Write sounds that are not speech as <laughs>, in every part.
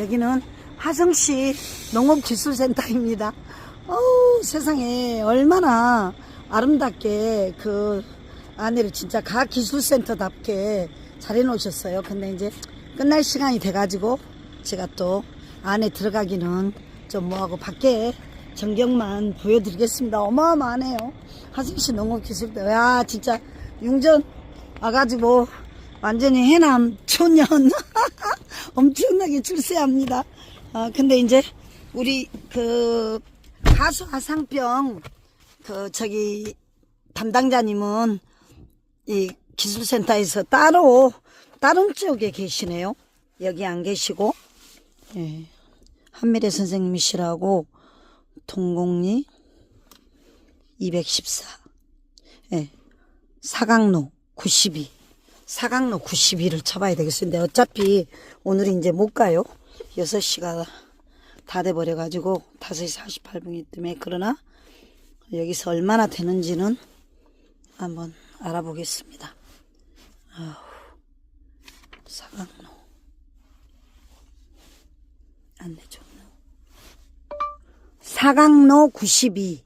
여기는 화성시 농업기술센터입니다. 어우, 세상에 얼마나 아름답게 그 안에를 진짜 과기술센터답게 잘 해놓으셨어요. 근데 이제 끝날 시간이 돼가지고 제가 또 안에 들어가기는 좀 뭐하고 밖에 전경만 보여드리겠습니다. 어마어마하네요. 화성시 농업기술대. 야, 진짜 융전 와가지고 완전히 해남 초년 <laughs> 엄청나게 출세합니다. 아, 근데 이제 우리 그 가수 하상병 그 저기 담당자님은 이 기술센터에서 따로 다른 쪽에 계시네요. 여기 안 계시고 예. 한미래 선생님이시라고 동공리 214 예. 사강로 92 사강로 92를 쳐봐야 되겠어요. 근데 어차피 오늘 이제 못 가요. 6시가 다 돼버려가지고 5시 48분이기 때문에 그러나 여기서 얼마나 되는지는 한번 알아보겠습니다. 아우, 사강로 안내죠. 사강로 92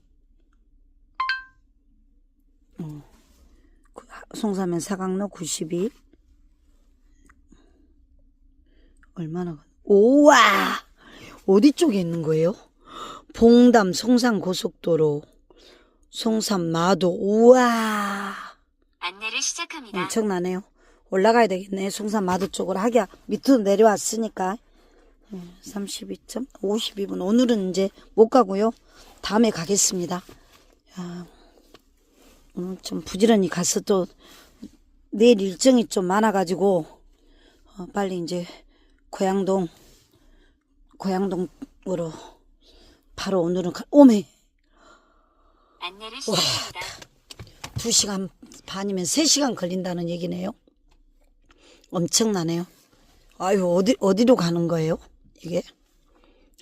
어, 그 송사면 사강로 92 얼마나 가- 우와 어디 쪽에 있는 거예요? 봉담 송산 고속도로 송산 마도 우와 안내를 시작합니다. 엄청나네요. 올라가야 되겠네. 송산 마도 쪽으로 하기야 밑으로 내려왔으니까 32점 52분 오늘은 이제 못 가고요. 다음에 가겠습니다. 야, 오늘 좀 부지런히 가서 또 내일 일정이 좀 많아가지고 어, 빨리 이제 고양동 고양동으로 바로 오늘은 가, 오메 안내를 시작합니다. 두 시간 반이면 세 시간 걸린다는 얘기네요. 엄청나네요. 아유 어디 어디로 가는 거예요? 이게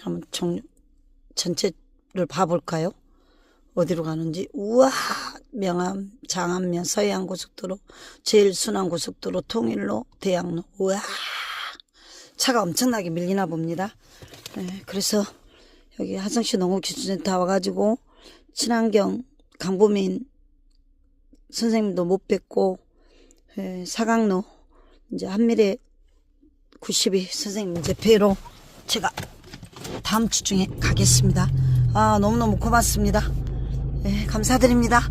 한번 정 전체를 봐볼까요? 어디로 가는지 우와 명암 장안면 서해안 고속도로 제일 순환 고속도로 통일로 대양로 우와 차가 엄청나게 밀리나 봅니다. 네, 그래서 여기 하성시 농업기술센터 와가지고 친환경 강보민 선생님도 못 뵙고 예, 사강로 이제 한미래 92 선생님 이제 뵈러 제가 다음 주 중에 가겠습니다. 아 너무너무 고맙습니다. 예, 감사드립니다.